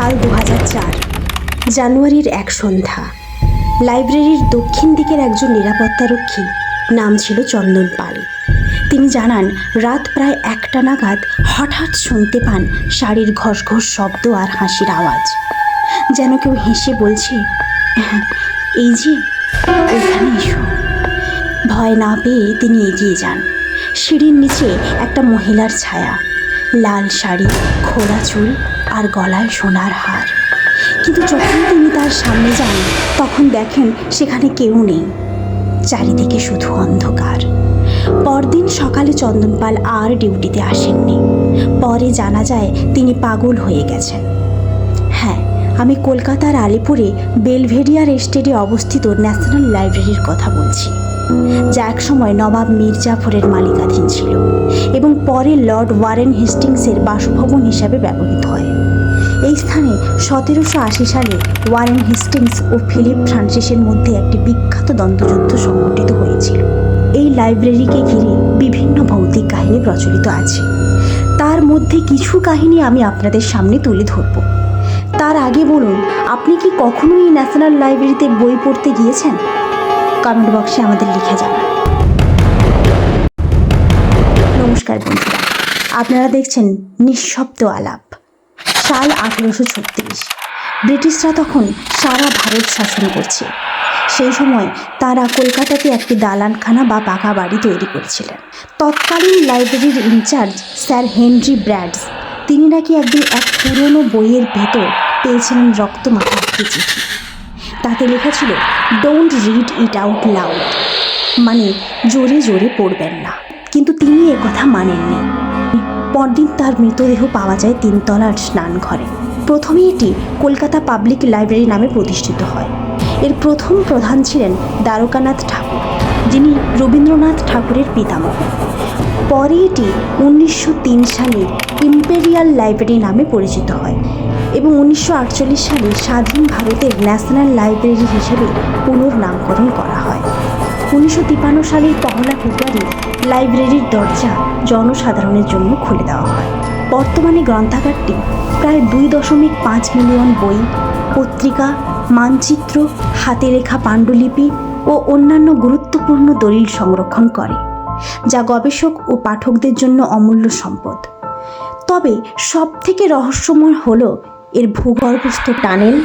সাল দু জানুয়ারির এক সন্ধ্যা। লাইব্রেরির দক্ষিণ দিকের একজন নিরাপত্তারক্ষী নাম ছিল চন্দন পাল। তিনি জানান, রাত প্রায় একটা নাগাদ হঠাৎ শুনতে পান শাড়ির ঘস ঘস শব্দ আর হাসির আওয়াজ। যেন কেউ হেসে বলছে, এই যে ওইখানে এসো। ভয় না পেয়ে তিনি এগিয়ে যান। সিঁড়ির নিচে একটা মহিলার ছায়া। লাল শাড়ি খোলা চুল আর গলায় সোনার হার। কিন্তু যখন তিনি তার সামনে যান, তখন দেখেন সেখানে কেউ নেই। চারিদিকে শুধু অন্ধকার। পরদিন সকালে চন্দনপাল আর ডিউটিতে আসেননি। পরে জানা যায় তিনি পাগল হয়ে গেছেন। হ্যাঁ আমি কলকাতার আলিপুরে বেলভেরিয়ার এস্টেটে অবস্থিত ন্যাশনাল লাইব্রেরির কথা বলছি। যা একসময় নবাব মীর জাফরের মালিকাধীন ছিল এবং পরে লর্ড ওয়ারেন হেস্টিংসের বাসভবন হিসাবে ব্যবহৃত হয়। এই স্থানে সতেরোশো আশি সালে ওয়ারেন হেস্টিংস ও ফিলিপ ফ্রান্সিসের মধ্যে একটি বিখ্যাত দ্বন্দ্বযুদ্ধ সংঘটিত হয়েছিল। এই লাইব্রেরিকে ঘিরে বিভিন্ন ভৌতিক কাহিনী প্রচলিত আছে। তার মধ্যে কিছু কাহিনী আমি আপনাদের সামনে তুলে ধরব। তার আগে বলুন, আপনি কি কখনোই ন্যাশনাল লাইব্রেরিতে বই পড়তে গিয়েছেন? কমেন্ট বক্সে আমাদের লিখে জানান। নমস্কার বন্ধুরা, আপনারা দেখছেন নিঃশব্দ আলাপ, সাল আঠেরোশো ছত্রিশ। ব্রিটিশরা তখন সারা ভারত শাসন করছে। সেই সময় তারা কলকাতাতে একটি দালানখানা বা পাকা বাড়ি তৈরি করেছিলেন। তৎকালীন লাইব্রেরির ইনচার্জ স্যার হেনরি ব্র্যাডস, তিনি নাকি একদিন এক পুরনো বইয়ের ভেতর পেয়েছিলেন রক্তমাখা একটি চিঠি। তাতে লেখা ছিল don't read it out loud মানে জোরে জোরে পড়বেন না। কিন্তু তিনি কথা মানেননি। পরদিন তার মৃতদেহ পাওয়া যায় তিনতলার স্নান ঘরে প্রথমে এটি কলকাতা পাবলিক লাইব্রেরি নামে প্রতিষ্ঠিত হয়। এর প্রথম প্রধান ছিলেন দ্বারকানাথ ঠাকুর, যিনি রবীন্দ্রনাথ ঠাকুরের পিতামহ। পরে এটি উনিশশো তিন সালে ইম্পেরিয়াল লাইব্রেরি নামে পরিচিত হয়। এবং উনিশশো আটচল্লিশ সালে স্বাধীন ভারতের ন্যাশনাল লাইব্রেরি হিসেবে পুনর্নামকরণ করা হয়। উনিশশো তিপ্পান্ন সালের পহলা ফেব্রুয়ারি লাইব্রেরির দরজা জনসাধারণের জন্য খুলে দেওয়া হয়। বর্তমানে গ্রন্থাগারটি প্রায় দুই দশমিক পাঁচ মিলিয়ন বই, পত্রিকা, মানচিত্র, হাতে লেখা পাণ্ডুলিপি ও অন্যান্য গুরুত্বপূর্ণ দলিল সংরক্ষণ করে, যা গবেষক ও পাঠকদের জন্য অমূল্য সম্পদ। তবে সবথেকে রহস্যময় হলো এর ভূগর্ভস্থ টানেল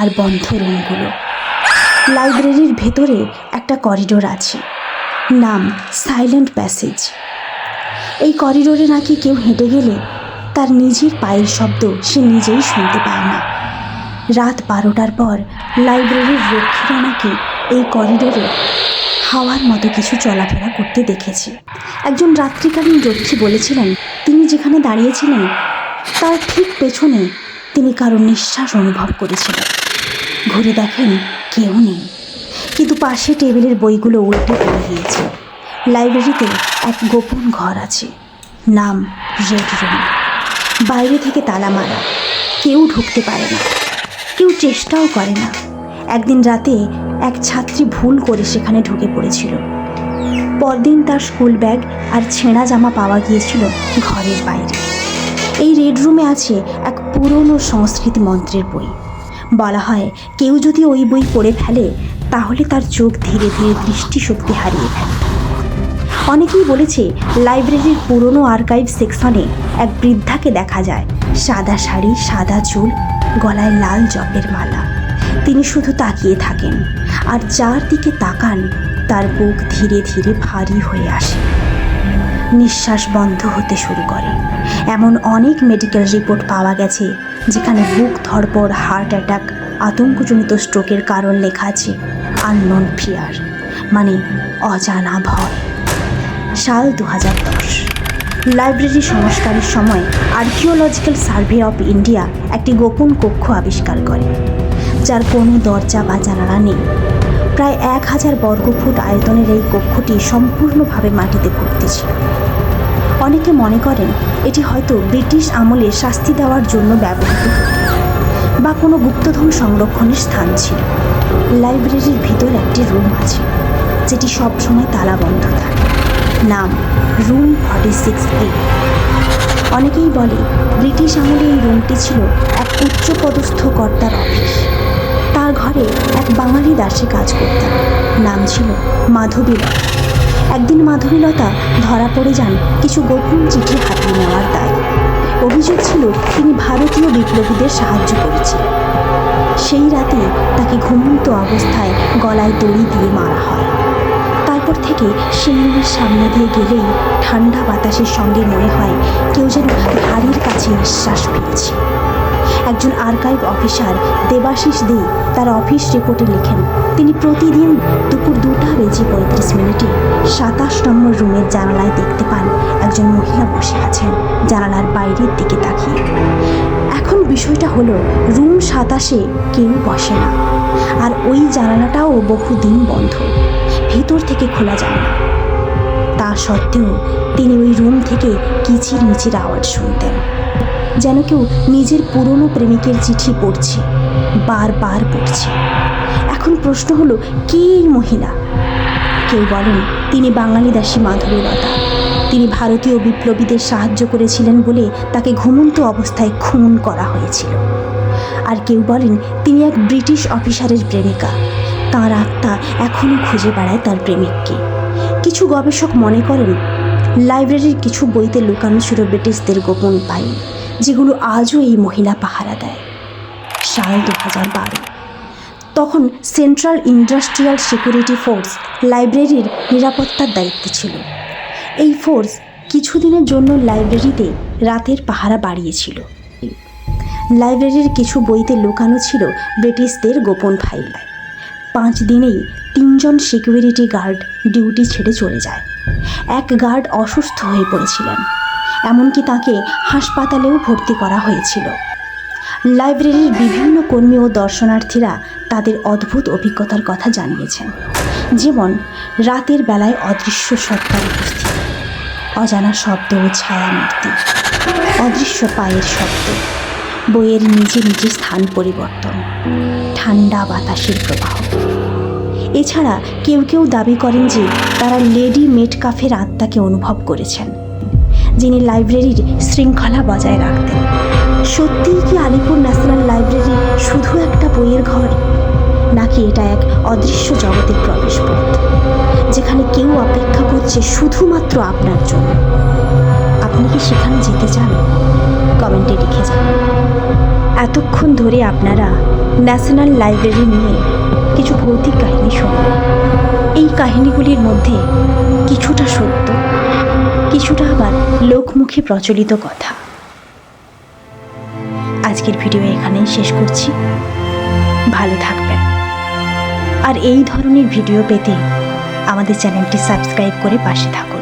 আর বন্ধ রুমগুলো। লাইব্রেরির ভেতরে একটা করিডোর আছে, নাম সাইলেন্ট প্যাসেজ। এই করিডোরে নাকি কেউ হেঁটে গেলে তার নিজের পায়ের শব্দ সে নিজেই শুনতে পায় না। রাত বারোটার পর লাইব্রেরির রক্ষীরা নাকি এই করিডোরে হাওয়ার মতো কিছু চলাফেরা করতে দেখেছে। একজন রাত্রিকালীন রক্ষী বলেছিলেন, তিনি যেখানে দাঁড়িয়েছিলেন, তার ঠিক পেছনে তিনি কারও নিঃশ্বাস অনুভব করেছিলেন। ঘুরে দেখেন কেউ নেই। কিন্তু পাশে টেবিলের বইগুলো উল্টে পড়ে গিয়েছে। লাইব্রেরিতে এক গোপন ঘর আছে। নাম রেড রুম। বাইরে থেকে তালা মারা। কেউ ঢুকতে পারে না। কেউ চেষ্টাও করে না। একদিন রাতে এক ছাত্রী ভুল করে সেখানে ঢুকে পড়েছিল। পরদিন তার স্কুল ব্যাগ আর ছেঁড়া জামা পাওয়া গিয়েছিল ঘরের বাইরে। এই রেড রুমে আছে এক পুরনো সংস্কৃত মন্ত্রের বই। বলা হয়, কেউ যদি ওই বই পড়ে ফেলে, তাহলে তার চোখ ধীরে ধীরে দৃষ্টিশক্তি হারিয়ে ফেলে। অনেকেই বলেছে, লাইব্রেরির পুরনো আর্কাইভ সেকশনে এক বৃদ্ধাকে দেখা যায়, সাদা শাড়ি, সাদা চুল, গলায় লাল জপের মালা। তিনি শুধু তাকিয়ে থাকেন, আর যার দিকে তাকান, তার বুক ধীরে ধীরে ভারী হয়ে আসে। নিঃশ্বাস বন্ধ হতে শুরু করে। এমন অনেক মেডিকেল রিপোর্ট পাওয়া গেছে, যেখানে বুক ধরপড় হার্ট অ্যাটাক আতঙ্কজনিত স্ট্রোকের কারণ লেখা আছে আননোন ফিয়ার মানে অজানা ভয়। সাল দু হাজার দশ লাইব্রেরি সংস্কারের সময় আর্কিওলজিক্যাল সার্ভে অফ ইন্ডিয়া একটি গোপন কক্ষ আবিষ্কার করে, যার কোনো দরজা বা জানালা নেই। প্রায় এক হাজার বর্গফুট আয়তনের এই কক্ষটি সম্পূর্ণভাবে মাটিতে ভর্তি ছিল। অনেকে মনে করেন এটি হয়তো ব্রিটিশ আমলে শাস্তি দেওয়ার জন্য ব্যবহৃত বা কোনো গুপ্তধন সংরক্ষণের স্থান ছিল। লাইব্রেরির ভিতর একটি রুম আছে, যেটি সবসময় তালাবন্ধ থাকে। নাম রুম ফর্টি সিক্স এ। অনেকেই বলে ব্রিটিশ আমলে এই রুমটি ছিল এক উচ্চপদস্থ কর্তার অফিস। ঘরে এক বাঙালি দাসে কাজ করতেন। নাম ছিল মাধবীলতা। একদিন মাধবীলতা ধরা পড়ে যান কিছু গোপন চিঠি হাতিয়ে নেওয়ার দায়। অভিযোগ ছিল তিনি ভারতীয় বিপ্লবীদের সাহায্য করেছিলেন সেই রাতে তাকে ঘুমন্ত অবস্থায় গলায় দড়ি দিয়ে মারা হয়। তারপর থেকে রুমের সামনে দিয়ে গেলেই ঠান্ডা বাতাসের সঙ্গে মনে হয় কেউ যেন হাড়ির কাছে নিঃশ্বাস ফেলেছে। একজন আর্কাইভ অফিসার দেবাশিস দে, তার অফিস রিপোর্টে লেখেন, তিনি প্রতিদিন দুপুর দুটা বেজে পঁয়ত্রিশ মিনিটে সাতাশ নম্বর রুমের জানালায় দেখতে পান একজন মহিলা বসে আছেন জানালার বাইরের দিকে তাকিয়ে। এখন বিষয়টা হলো রুম সাতাশে কেউ বসে না, আর ওই জানালাটাও বহুদিন বন্ধ, ভেতর থেকে খোলা যায় না। তা সত্ত্বেও তিনি ওই রুম থেকে কিচির মিচির আওয়াজ শুনতেন। যেন কেউ নিজের পুরনো প্রেমিকের চিঠি পড়ছে, বারবার পড়ছে। এখন প্রশ্ন হলো, কে এই মহিলা? কেউ বলেন, তিনি বাঙালি দাসী মাধবীলতা। তিনি ভারতীয় বিপ্লবীদের সাহায্য করেছিলেন বলে তাকে ঘুমন্ত অবস্থায় খুন করা হয়েছিল। আর কেউ বলেন, তিনি এক ব্রিটিশ অফিসারের প্রেমিকা। তাঁর আত্মা এখনও খুঁজে বেড়ায় তার প্রেমিককে। কিছু গবেষক মনে করেন, লাইব্রেরির কিছু বইতে লুকানো ছিল ব্রিটিশদের গোপন পাই যেগুলো আজও এই মহিলা পাহারা দেয়। সাল দু হাজার বারো। তখন সেন্ট্রাল ইন্ডাস্ট্রিয়াল সিকিউরিটি ফোর্স লাইব্রেরির নিরাপত্তার দায়িত্বে ছিল। এই ফোর্স কিছুদিনের জন্য লাইব্রেরিতে রাতের পাহারা বাড়িয়েছিল। লাইব্রেরির কিছু বইতে লুকানো ছিল ব্রিটিশদের গোপন ফাইল পাঁচ দিনেই তিনজন সিকিউরিটি গার্ড ডিউটি ছেড়ে চলে যায়। এক গার্ড অসুস্থ হয়ে পড়েছিলেন। এমনকি তাকে হাসপাতালেও ভর্তি করা হয়েছিল। লাইব্রেরির বিভিন্ন কর্মী ও দর্শনার্থীরা তাদের অদ্ভুত অভিজ্ঞতার কথা জানিয়েছেন। যেমন, রাতের বেলায় অদৃশ্য সত্তার উপস্থিতি, অজানা শব্দ ও ছায়া মূর্তি অদৃশ্য পায়ের শব্দ, বইয়ের নিজে নিজে স্থান পরিবর্তন, ঠান্ডা বাতাসের প্রবাহ। এছাড়া কেউ কেউ দাবি করেন যে তারা লেডি মেট কাফের আত্মাকে অনুভব করেছেন। যিনি লাইব্রেরির শৃঙ্খলা বজায় রাখতেন। সত্যিই কি আলিপুর ন্যাশনাল লাইব্রেরি শুধু একটা বইয়ের ঘর? নাকি এটা এক অদৃশ্য জগতের প্রবেশপথ, যেখানে কেউ অপেক্ষা করছে শুধুমাত্র আপনার জন্য? আপনি কি সেখানে যেতে চান? কমেন্টে লিখে যান এতক্ষণ ধরে আপনারা ন্যাশনাল লাইব্রেরি নিয়ে কিছু ভৌতিক কাহিনী শুনলেন। এই কাহিনীগুলির মধ্যে কিছুটা সত্য কিছুটা আবার লোকমুখে প্রচলিত কথা। আজকের ভিডিও এখানেই শেষ করছি। ভালো থাকবেন। আর এই ধরনের ভিডিও পেতে আমাদের চ্যানেলটি সাবস্ক্রাইব করে পাশে থাকুন।